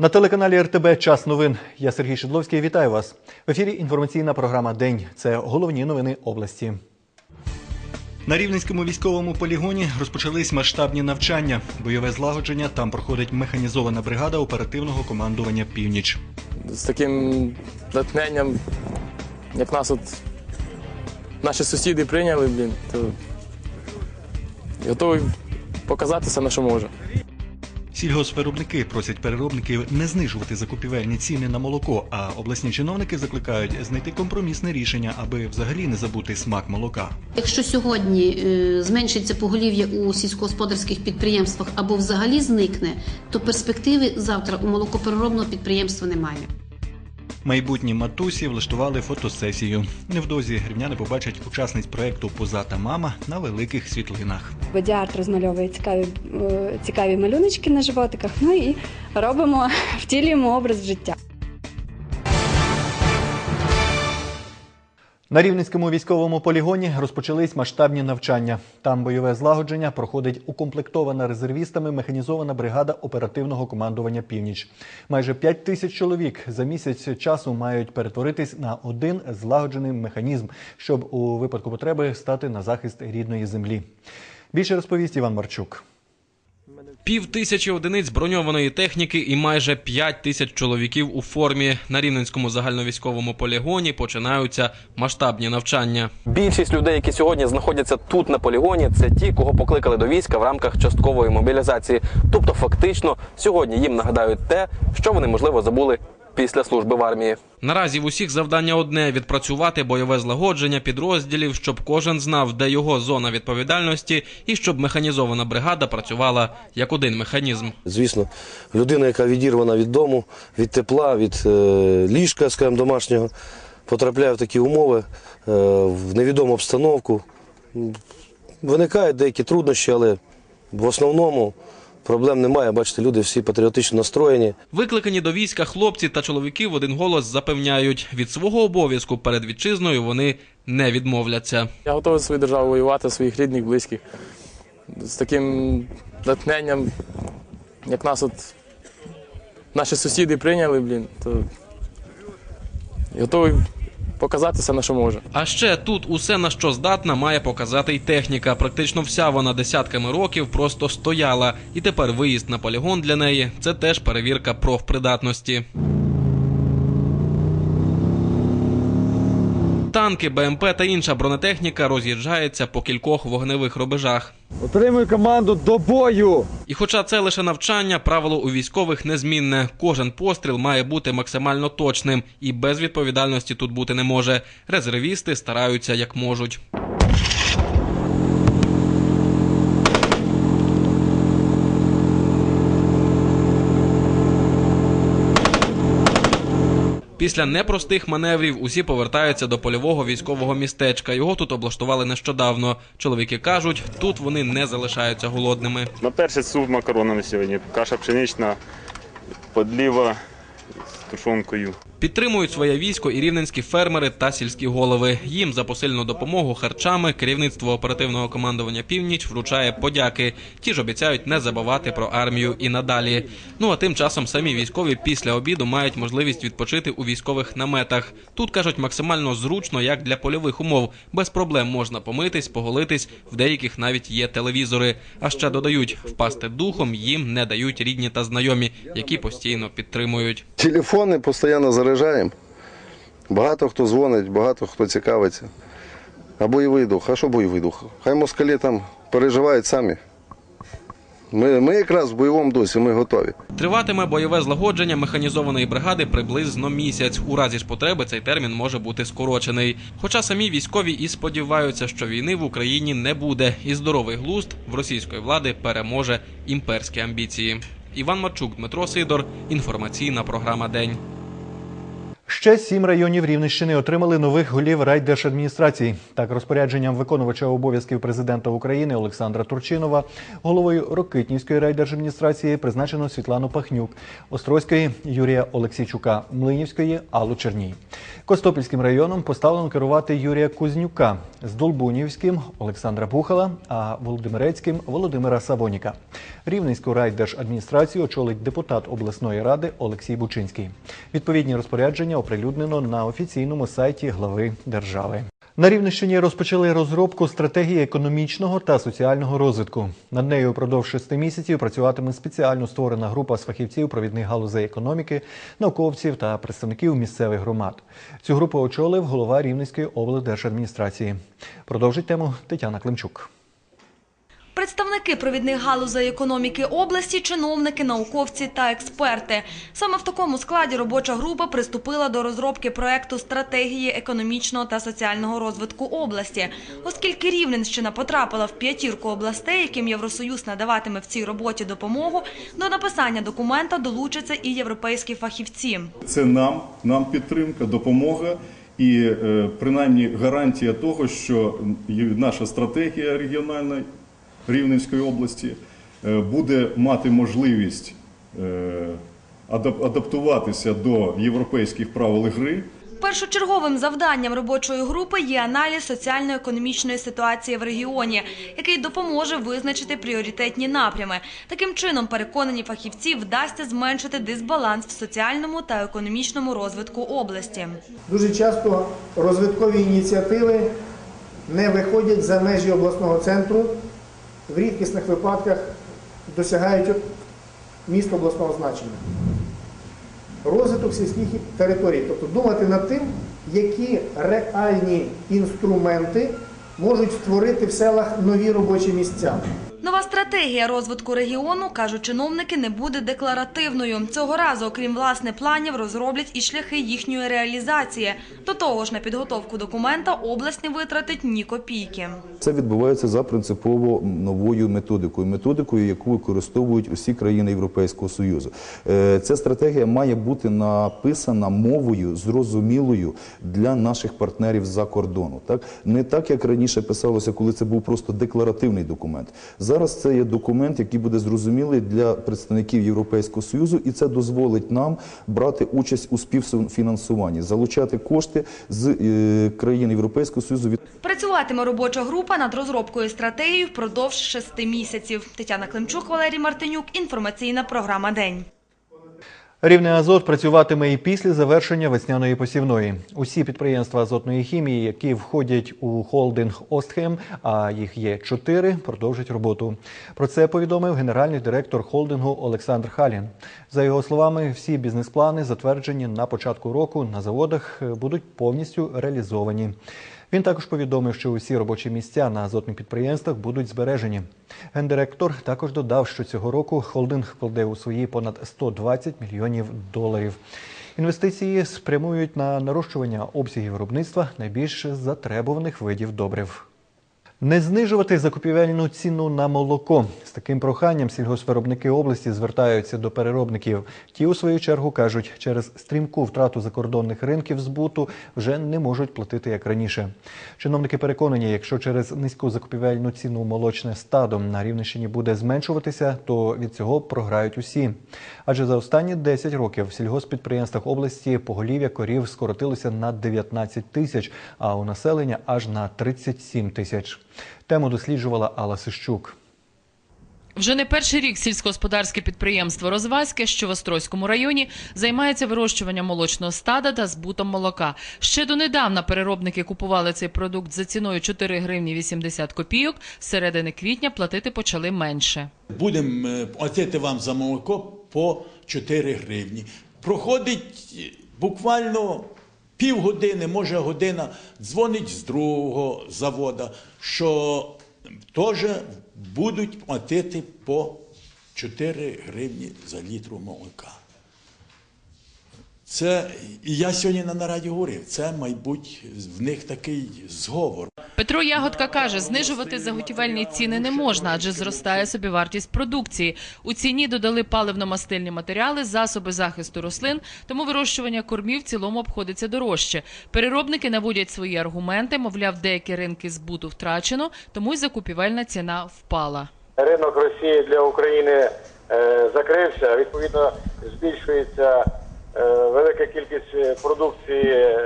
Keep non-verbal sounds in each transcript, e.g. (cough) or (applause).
На телеканалі РТБ Час новин. Я Сергій Шедловський. Вітаю вас. В ефірі інформаційна програма День. Це головні новини області. На Рівненському військовому полігоні розпочались масштабні навчання. Бойове злагодження там проходить механізована бригада оперативного командування Північ. з таким натхненням, як нас от наші сусіди прийняли, блін, то готовий показатися на що може. Сільгоспвиробники просять переробників не знижувати закупівельні ціни на молоко, а обласні чиновники закликають знайти компромісне рішення, аби взагалі не забути смак молока. Якщо сьогодні е, зменшиться поголів'я у сільськогосподарських підприємствах або взагалі зникне, то перспективи завтра у молокопереробного підприємства немає. Майбутні матусі влаштували фотосесію. Невдовзі рівняни побачать учасниць проекту Позата мама на великих світлинах. Бодіарт розмальовує цікаві, е, цікаві малюночки на животиках. Ну і робимо, втілюємо образ життя. На Рівненському військовому полігоні розпочались масштабні навчання. Там бойове злагодження проходить укомплектована резервістами механізована бригада оперативного командування Північ. Майже 5 тисяч чоловік за місяць часу мають перетворитись на один злагоджений механізм, щоб у випадку потреби стати на захист рідної землі. Більше розповість Іван Марчук. Пів тисячі одиниць броньованої техніки і майже п'ять тисяч чоловіків у формі на рівненському загальновійськовому полігоні починаються масштабні навчання. Більшість людей, які сьогодні знаходяться тут на полігоні, це ті, кого покликали до війська в рамках часткової мобілізації. Тобто, фактично, сьогодні їм нагадають те, що вони можливо забули після служби в армії. Наразі в усіх завдання одне відпрацювати бойове злагодження підрозділів, щоб кожен знав, де його зона відповідальності, і щоб механізована бригада працювала як один механізм. Звісно, людина, яка відірвана від дому, від тепла, від е, ліжка, скажімо, домашнього, потрапляє в такі умови, е, в невідому обстановку. Виникають деякі труднощі, але в основному проблем немає. Бачите, люди всі патріотично настроєні. Викликані до війська хлопці та чоловіки в один голос запевняють, від свого обов'язку перед вітчизною вони не відмовляться. Я готовий за свою державу воювати, своїх рідних, близьких. З таким натхненням, як нас от наші сусіди прийняли, блін, то готовий показатися на що може. А ще тут усе на що здатна має показати й техніка. Практично вся вона десятками років просто стояла, і тепер виїзд на полігон для неї це теж перевірка профпридатності. Танки, БМП та інша бронетехніка роз'їжджаються по кількох вогневих рубежах. Отримую команду до бою. І хоча це лише навчання, правило у військових незмінне. Кожен постріл має бути максимально точним, і без відповідальності тут бути не може. Резервісти стараються як можуть. Після непростих маневрів усі повертаються до польового військового містечка. Його тут облаштували нещодавно. Чоловіки кажуть, тут вони не залишаються голодними. На перший суп макаронами сьогодні. Каша пшенична, подліва з тушонкою. Підтримують своє військо і рівненські фермери та сільські голови. Їм за посильну допомогу харчами керівництво оперативного командування Північ вручає подяки. Ті ж обіцяють не забувати про армію і надалі. Ну а тим часом самі військові після обіду мають можливість відпочити у військових наметах. Тут кажуть максимально зручно, як для польових умов. Без проблем можна помитись, поголитись. В деяких навіть є телевізори. А ще додають, впасти духом їм не дають рідні та знайомі, які постійно підтримують. Телефони постійно заряджаємо. Багато хто дзвонить, багато хто цікавиться. А бойовий дух, а що бойовий дух? Хай москалі там переживають самі. Ми, ми якраз в бойовому дусі, ми готові. Триватиме бойове злагодження механізованої бригади приблизно місяць. У разі ж потреби цей термін може бути скорочений. Хоча самі військові і сподіваються, що війни в Україні не буде, і здоровий глузд в російської влади переможе імперські амбіції. Іван Марчук, Дмитро Сидор. Інформаційна програма День. Ще сім районів Рівненщини отримали нових голів райдержадміністрацій. Так, розпорядженням виконувача обов'язків президента України Олександра Турчинова, головою Рокитнівської райдержадміністрації призначено Світлану Пахнюк, Острозької Юрія Олексійчука, Млинівської Аллу Черній. Костопільським районом поставлено керувати Юрія Кузнюка, з Долбунівським Олександра Бухала, а Володимирецьким Володимира Савоніка. Рівненську райдержадміністрацію очолить депутат обласної ради Олексій Бучинський. Відповідні розпорядження оприлюднено на офіційному сайті глави держави. На Рівненщині розпочали розробку стратегії економічного та соціального розвитку. Над нею впродовж шести місяців працюватиме спеціально створена група з фахівців провідних галузей економіки, науковців та представників місцевих громад. Цю групу очолив голова Рівненської облдержадміністрації. Продовжить тему Тетяна Климчук. Представники провідних галузей економіки області, чиновники, науковці та експерти. Саме в такому складі робоча група приступила до розробки проекту стратегії економічного та соціального розвитку області. Оскільки Рівненщина потрапила в п'ятірку областей, яким Євросоюз надаватиме в цій роботі допомогу, до написання документа долучаться і європейські фахівці. Це нам, нам підтримка, допомога і е, принаймні гарантія того, що наша стратегія регіональна Рівненської області е, буде мати можливість е, адаптуватися до європейських правил гри. Першочерговим завданням робочої групи є аналіз соціально-економічної ситуації в регіоні, який допоможе визначити пріоритетні напрями. Таким чином, переконані фахівці, вдасться зменшити дисбаланс в соціальному та економічному розвитку області. Дуже часто розвиткові ініціативи не виходять за межі обласного центру, в рідкісних випадках досягають міст обласного значення. Розвиток сільських територій, тобто думати над тим, які реальні інструменти можуть створити в селах нові робочі місця. Нова стратегія розвитку регіону, кажуть чиновники, не буде декларативною. Цього разу, окрім власне планів, розроблять і шляхи їхньої реалізації. До того ж, на підготовку документа область не витратить ні копійки. Це відбувається за принципово новою методикою, методикою, яку використовують усі країни Європейського Союзу. Е, Ця стратегія має бути написана мовою зрозумілою для наших партнерів за кордону. Так не так, як раніше писалося, коли це був просто декларативний документ. Зараз це є документ, який буде зрозумілий для представників Європейського Союзу, і це дозволить нам брати участь у співфінансуванні, залучати кошти з е, країн Європейського Союзу Працюватиме робоча група над розробкою стратегії впродовж шести місяців. Тетяна Климчук, Валерій Мартинюк. Інформаційна програма День. Рівне Азот працюватиме і після завершення весняної посівної. Усі підприємства азотної хімії, які входять у холдинг Остхем, а їх є чотири, продовжать роботу. Про це повідомив генеральний директор холдингу Олександр Халін. За його словами, всі бізнес-плани, затверджені на початку року на заводах, будуть повністю реалізовані. Він також повідомив, що усі робочі місця на азотних підприємствах будуть збережені. Гендиректор також додав, що цього року холдинг вкладе у свої понад 120 мільйонів доларів. Інвестиції спрямують на нарощування обсягів виробництва найбільш затребуваних видів добрив. Не знижувати закупівельну ціну на молоко. З таким проханням сільгоспвиробники області звертаються до переробників. Ті, у свою чергу, кажуть, через стрімку втрату закордонних ринків збуту вже не можуть платити як раніше. Чиновники переконані, якщо через низьку закупівельну ціну молочне стадо на Рівненщині буде зменшуватися, то від цього програють усі. Адже за останні 10 років в сільгоспідприємствах області поголів'я корів скоротилося на 19 тисяч, а у населення аж на 37 тисяч. Тему досліджувала Алла Сищук. Вже не перший рік сільськогосподарське підприємство Розваське, що в Острозькому районі, займається вирощуванням молочного стада та збутом молока. Ще донедавна переробники купували цей продукт за ціною 4 гривні 80 копійок. З середини квітня платити почали менше. Будемо е, платити вам за молоко по 4 гривні. Проходить е, буквально півгодини, може година, дзвонить з другого завода, що теж будуть платити по 4 гривні за літру молока. Це, і я сьогодні на нараді говорив, це, мабуть, в них такий зговор. Петро Ягодка каже, знижувати заготівельні ціни не можна, адже зростає собівартість продукції. У ціні додали паливно-мастильні матеріали, засоби захисту рослин, тому вирощування кормів в цілому обходиться дорожче. Переробники наводять свої аргументи, мовляв, деякі ринки збуту втрачено, тому й закупівельна ціна впала. Ринок Росії для України е, закрився. Відповідно, збільшується велика кількість е, продукції е,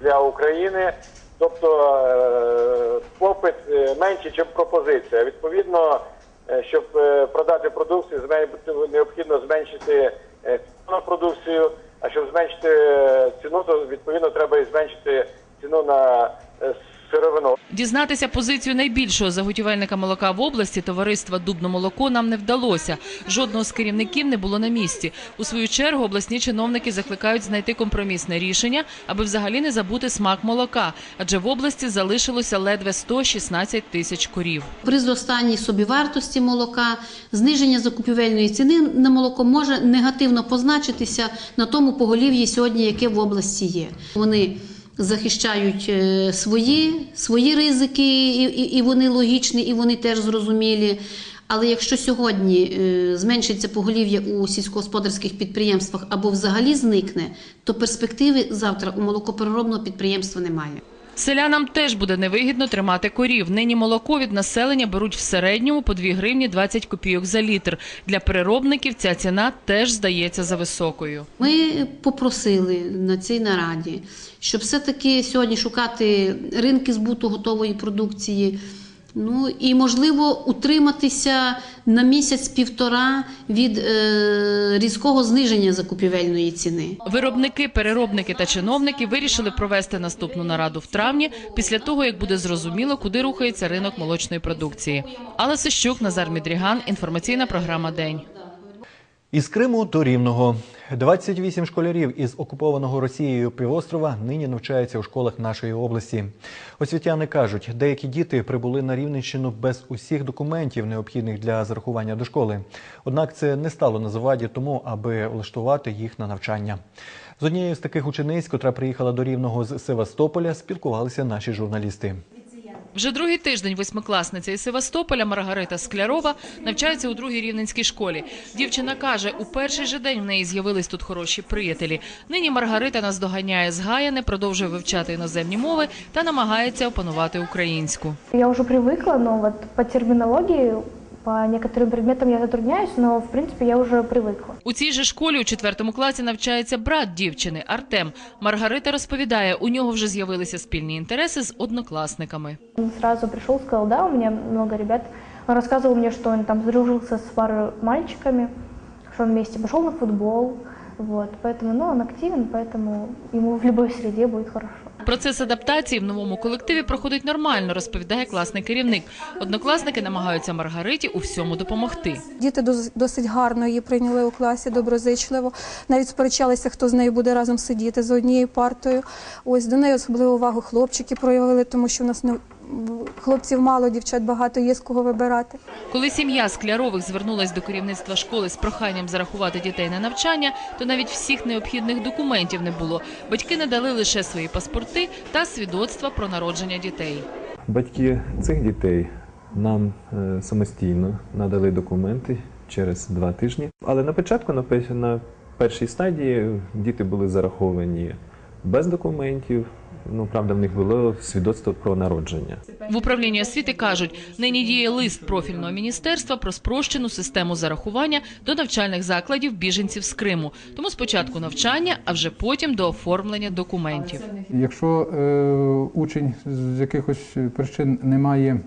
для України. Тобто е, попит е, менший, ніж пропозиція. Відповідно, е, щоб е, продати продукцію, необхідно зменшити е, ціну на продукцію. А щоб зменшити е, ціну, то відповідно треба і зменшити ціну на е, сировину. Дізнатися позицію найбільшого заготівельника молока в області товариства Дубно молоко нам не вдалося. Жодного з керівників не було на місці. У свою чергу обласні чиновники закликають знайти компромісне рішення, аби взагалі не забути смак молока, адже в області залишилося ледве 116 тисяч корів. При зростанні собівартості молока, зниження закупівельної ціни на молоко може негативно позначитися на тому поголів'ї сьогодні, яке в області є. Вони захищають е, свої, свої ризики, і, і, вони логічні, і вони теж зрозумілі. Але якщо сьогодні е, зменшиться поголів'я у сільськогосподарських підприємствах або взагалі зникне, то перспективи завтра у молокопереробного підприємства немає. Селянам теж буде невигідно тримати корів. Нині молоко від населення беруть в середньому по 2 гривні 20 копійок за літр. Для переробників ця ціна теж здається за високою. Ми попросили на цій нараді, щоб все-таки сьогодні шукати ринки збуту готової продукції. Ну і можливо утриматися на місяць-півтора від е, різкого зниження закупівельної ціни. Виробники, переробники та чиновники вирішили провести наступну нараду в травні після того, як буде зрозуміло, куди рухається ринок молочної продукції. Але Сищук, Назар Мідріган. Інформаційна програма День. Із Криму до Рівного 28 школярів із окупованого Росією півострова нині навчаються у школах нашої області. Освітяни кажуть, деякі діти прибули на Рівненщину без усіх документів, необхідних для зарахування до школи. Однак це не стало на заваді тому, аби влаштувати їх на навчання. З однією з таких учениць, котра приїхала до Рівного з Севастополя, спілкувалися наші журналісти. Вже другий тиждень восьмикласниця із Севастополя Маргарита Склярова навчається у другій рівненській школі. Дівчина каже, у перший же день в неї з'явились тут хороші приятелі. Нині Маргарита наздоганяє згаяне, продовжує вивчати іноземні мови та намагається опанувати українську. Я вже привикла, але вот по терминологии, по некоторым предметам я затрудняюсь, но в принципе я уже привыкла. У цій же школі у четвертому класі навчається брат дівчини Артем. Маргарита розповідає, у нього вже з'явилися спільні інтереси з однокласниками. Он сразу пришел, сказал, да, у меня много ребят. Он рассказывал мне, что он там сдружился с парой мальчиками, что он вместе пошел на футбол. Вот, поэтому, ну, он активен, поэтому ему в любой среде будет хорошо. Процес адаптації в новому колективі проходить нормально, розповідає класний керівник. Однокласники намагаються Маргариті у всьому допомогти. Діти дос- досить гарно її прийняли у класі, доброзичливо. Навіть сперечалися, хто з нею буде разом сидіти за однією партою. Ось до неї особливу увагу хлопчики проявили, тому що в нас хлопців мало, дівчат багато, є з кого вибирати. Коли сім'я Склярових звернулась до керівництва школи з проханням зарахувати дітей на навчання, то навіть всіх необхідних документів не було. Батьки надали лише свої паспорти та свідоцтва про народження дітей. Батьки цих дітей нам е, самостійно надали документи через два тижні. Але на початку, на першій стадії, діти були зараховані без документів. Ну, правда, в них було свідоцтво про народження. В управлінні освіти кажуть, нині діє лист профільного міністерства про спрощену систему зарахування до навчальних закладів біженців з Криму. Тому спочатку навчання, а вже потім до оформлення документів. Якщо е, учень з якихось причин не має,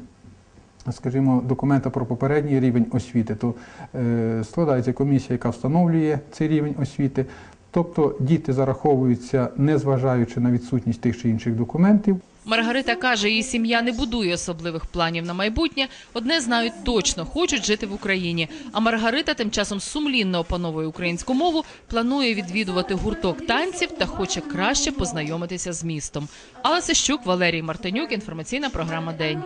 скажімо, документа про попередній рівень освіти, то е, складається комісія, яка встановлює цей рівень освіти. Тобто діти зараховуються, незважаючи на відсутність тих чи інших документів. Маргарита каже, її сім'я не будує особливих планів на майбутнє. Одне знають точно, хочуть жити в Україні. А Маргарита тим часом сумлінно опановує українську мову, планує відвідувати гурток танців та хоче краще познайомитися з містом. Алла Сищук, Валерій Мартинюк. Інформаційна програма День.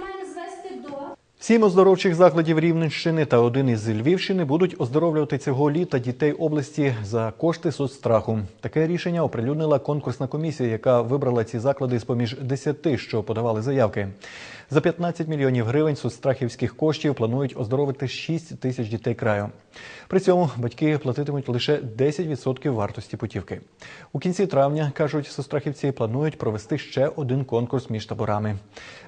Сім оздоровчих закладів Рівненщини та один із Львівщини будуть оздоровлювати цього літа дітей області за кошти соцстраху. Таке рішення оприлюднила конкурсна комісія, яка вибрала ці заклади з поміж десяти, що подавали заявки. За 15 мільйонів гривень соцстрахівських коштів планують оздоровити 6 тисяч дітей краю. При цьому батьки платитимуть лише 10% вартості путівки. У кінці травня, кажуть соцстрахівці, планують провести ще один конкурс між таборами.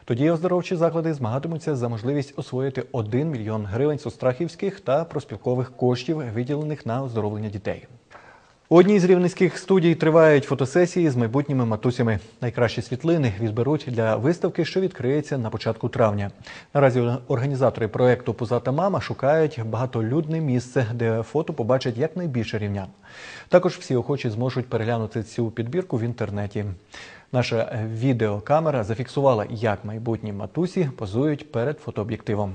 Тоді оздоровчі заклади змагатимуться за можливість освоїти 1 мільйон гривень соцстрахівських та проспілкових коштів, виділених на оздоровлення дітей. У одній з рівненських студій тривають фотосесії з майбутніми матусями. Найкращі світлини відберуть для виставки, що відкриється на початку травня. Наразі організатори проекту Пузата мама шукають багатолюдне місце, де фото побачать якнайбільше рівнян. Також всі охочі зможуть переглянути цю підбірку в інтернеті. Наша відеокамера зафіксувала, як майбутні матусі позують перед фотооб'єктивом.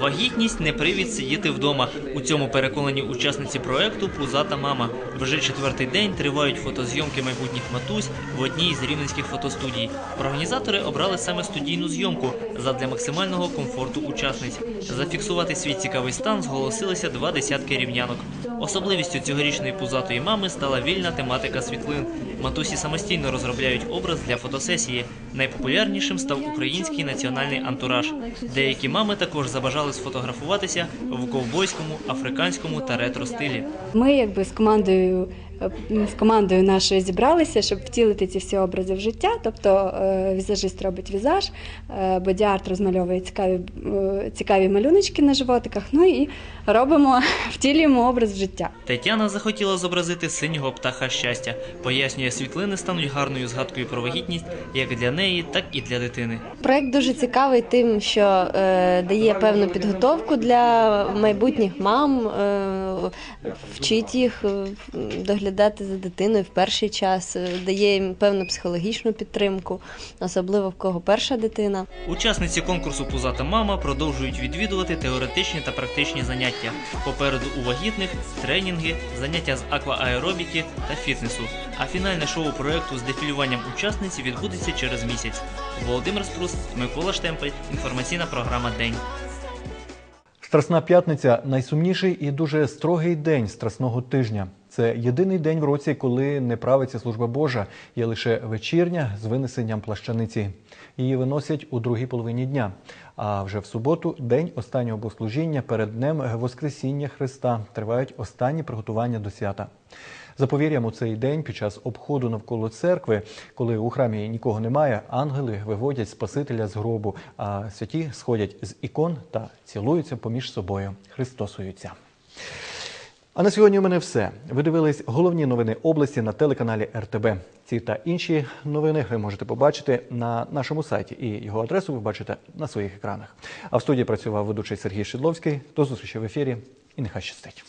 Вагітність не привід сидіти вдома. У цьому переконані учасниці проекту Пузата мама. Вже четвертий день тривають фотозйомки майбутніх матусь в одній з рівненських фотостудій. Організатори обрали саме студійну зйомку задля максимального комфорту учасниць. Зафіксувати свій цікавий стан зголосилися два десятки рівнянок. Особливістю цьогорічної пузатої мами стала вільна тематика світлин. Матусі самостійно розробляють образ для фотосесії. Найпопулярнішим став український національний антураж. Деякі мами також забажали сфотографуватися в ковбойському, африканському та ретро стилі. Ми якби з командою з командою нашою зібралися, щоб втілити ці всі образи в життя. Тобто е, візажист робить візаж, е, бодіарт розмальовує цікаві, е, цікаві малюночки на животиках. Ну і робимо, (laughs) втілюємо образ в життя. Тетяна захотіла зобразити синього птаха щастя. Пояснює, світлини стануть гарною згадкою про вагітність як для неї, так і для дитини. Проект дуже цікавий тим, що е, дає певну підготовку для майбутніх мам, е, вчить їх е, доглядати за дитиною в перший час, е, дає їм певну психологічну підтримку, особливо в кого перша дитина. Учасниці конкурсу Пузата мама продовжують відвідувати теоретичні та практичні заняття. Попереду у вагітних тренінги, заняття з аквааеробіки та фітнесу. А фінальне шоу проекту з дефілюванням учасниць відбудеться через місяць. Володимир Спрус, Микола Штемпель, інформаційна програма День. Страсна п'ятниця найсумніший і дуже строгий день страсного тижня. Це єдиний день в році, коли не правиться служба Божа. Є лише вечірня з винесенням плащаниці. Її виносять у другій половині дня. А вже в суботу, день останнього богослужіння перед днем Воскресіння Христа, тривають останні приготування до свята. За у цей день під час обходу навколо церкви, коли у храмі нікого немає, ангели виводять Спасителя з гробу, а святі сходять з ікон та цілуються поміж собою, Христосуються. А на сьогодні у мене все. Ви дивились головні новини області на телеканалі РТБ. Ці та інші новини ви можете побачити на нашому сайті, і його адресу ви бачите на своїх екранах. А в студії працював ведучий Сергій Шидловський. До зустрічі в ефірі і нехай щастить.